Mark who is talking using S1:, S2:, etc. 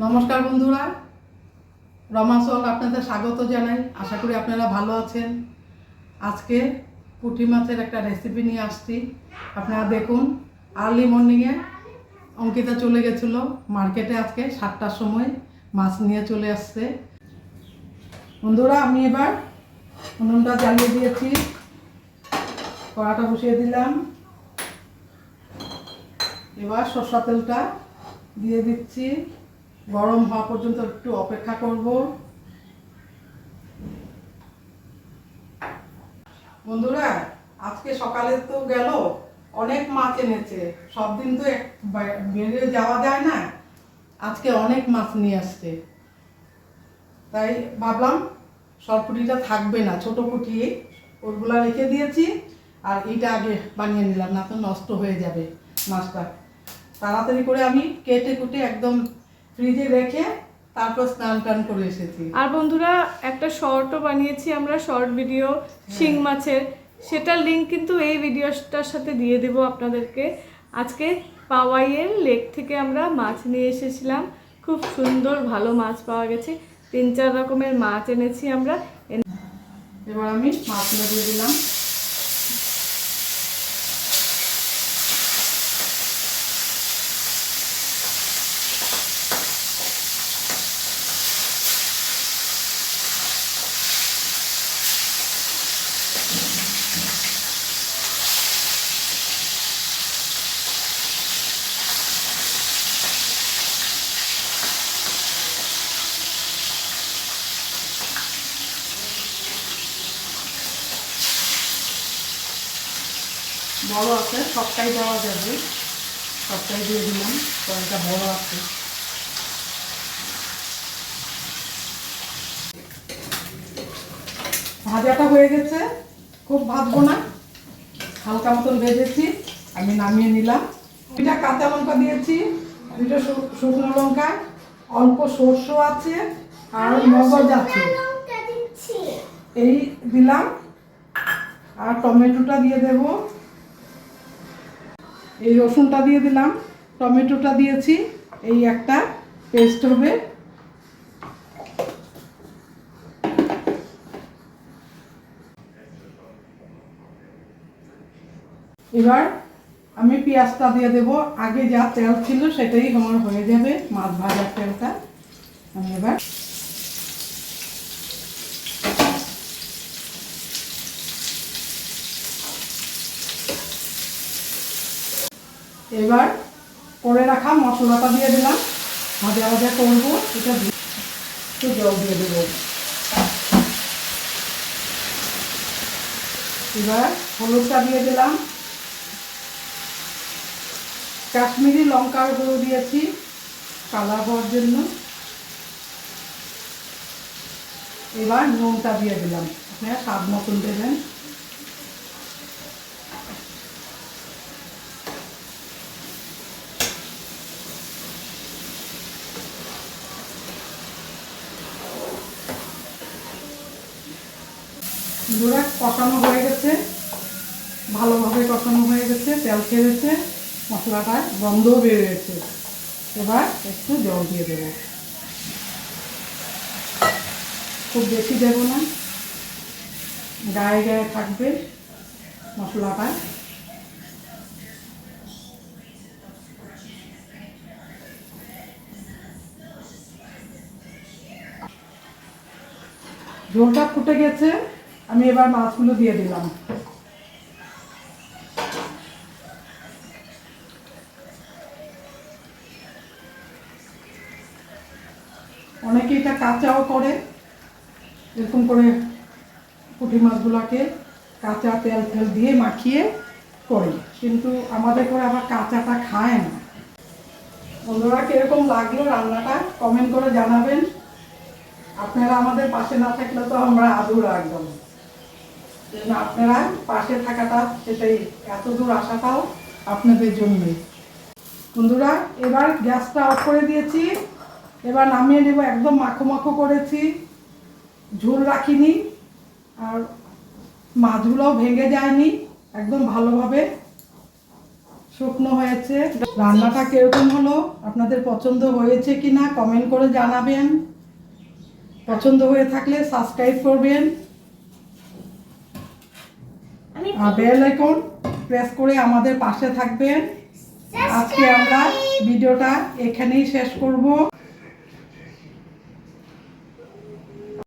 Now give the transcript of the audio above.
S1: নমস্কার বন্ধুরা। রমা রমাচল আপনাদের স্বাগত জানাই। আশা করি আপনারা ভালো আছেন। আজকে পুঁটি মাছের একটা রেসিপি নিয়ে আসছি। আপনারা দেখুন আর্লি মর্নিংয়ে অঙ্কিতা চলে গেছিল মার্কেটে আজকে সাতটার সময় মাছ নিয়ে চলে আসছে। বন্ধুরা, আমি এবার উনুনটা জ্বালিয়ে দিয়েছি। কড়াটা বসিয়ে দিলাম। এবার সর্ষা তেলটা দিয়ে দিচ্ছি। গরম হওয়া পর্যন্ত একটু অপেক্ষা করব। বন্ধুরা, আজকে সকালে তো গেল, অনেক মাছ এনেছে। সব দিন তো বেরিয়ে যাওয়া যায় না। আজকে অনেক মাছ নিয়ে আসছে। তাই ভাবলাম, সরপুটিটা থাকবে না, ছোট পুটি, ওগুলা রেখে দিয়েছি। আর এটা আগে বানিয়ে নিলাম, না তো নষ্ট হয়ে যাবে মাছটা। তাড়াতাড়ি করে আমি কেটে কুটে একদম ফ্রিজে রেখে তারপর স্নান টান করে এসেছি।
S2: আর বন্ধুরা একটা শর্টও বানিয়েছি আমরা শর্ট ভিডিও শিং মাছের। সেটার লিঙ্ক কিন্তু এই ভিডিওটার সাথে দিয়ে দেব আপনাদেরকে। আজকে পাওয়াইয়ের লেক থেকে আমরা মাছ নিয়ে এসেছিলাম। খুব সুন্দর ভালো মাছ পাওয়া গেছে। তিন চার রকমের মাছ এনেছি আমরা।
S1: এবার আমি মাছগুলো দিয়ে দিলাম। বড় আছে সবটাই দেওয়া যাবে। সবটাই দিয়ে দিলাম কয়েকটা বড় আছে। ভাজাটা হয়ে গেছে। খুব ভাজবো না। হালকা মতন ভেজেছি আমি নামিয়ে নিলাম। দুইটা কাঁচা লঙ্কা দিয়েছি দুইটা শুকনো লঙ্কা অল্প সর্ষ আছে আর মগজ আছে। এই দিলাম আর টমেটোটা দিয়ে দেব। এই রসুনটা দিয়ে দিলাম, টমেটোটা দিয়েছি, এই একটা পেস্ট হবে। এবার আমি পেঁয়াজটা দিয়ে দেব। আগে যা তেল ছিল সেটাই আমার হয়ে যাবে, মাছ ভাজার তেলটা। আমি এবার এবার করে রাখা মশলাটা দিয়ে দিলাম। ভাজা ভাজা করব, এটা একটু জল দিয়ে দেবো। এবার হলুদটা দিয়ে দিলাম। কাশ্মীরি লঙ্কার গুঁড়ো দিয়েছি কালার হওয়ার জন্য। এবার নুনটা দিয়ে দিলাম। আপনারা স্বাদ মতন দেবেন। দুরা কষানো হয়ে গেছে। ভালোভাবে কষানো হয়ে গেছে, তেল ছেড়েছে মশলাটা গন্ধও বেরিয়েছে এবার একটু জল দিয়ে দেবো। খুব বেশি দেব না। গায়ে গায়ে থাকবে মশলাটা। ঝোলটা ফুটে গেছে। আমি এবার মাছগুলো দিয়ে দিলাম। অনেকে এটা কাঁচাও করে, এরকম করে পুঁটি মাছগুলোকে কাঁচা তেল তেল দিয়ে মাখিয়ে করে। কিন্তু আমাদের করে আবার কাঁচাটা খায় না। বন্ধুরা, কীরকম লাগল রান্নাটা? কমেন্ট করে জানাবেন। আপনারা আমাদের পাশে না থাকলে তো আমরা আদুর একদম জন্য আপনারা পাশে থাকাটা সেটাই এত দূর আসাটাও আপনাদের জন্যই বন্ধুরা, এবার গ্যাসটা অফ করে দিয়েছি। এবার নামিয়ে নেব, একদম মাখো মাখো করেছি। ঝোল রাখিনি, আর মাছগুলোও ভেঙে যায়নি, একদম ভালোভাবে শুকনো হয়েছে। রান্নাটা কীরকম হলো, আপনাদের পছন্দ হয়েছে কি না কমেন্ট করে জানাবেন। পছন্দ হয়ে থাকলে সাবস্ক্রাইব করবেন। বেল আইকন প্রেস করে আমাদের পাশে থাকবেন। আজকে আমরা ভিডিওটা এখানেই শেষ করব।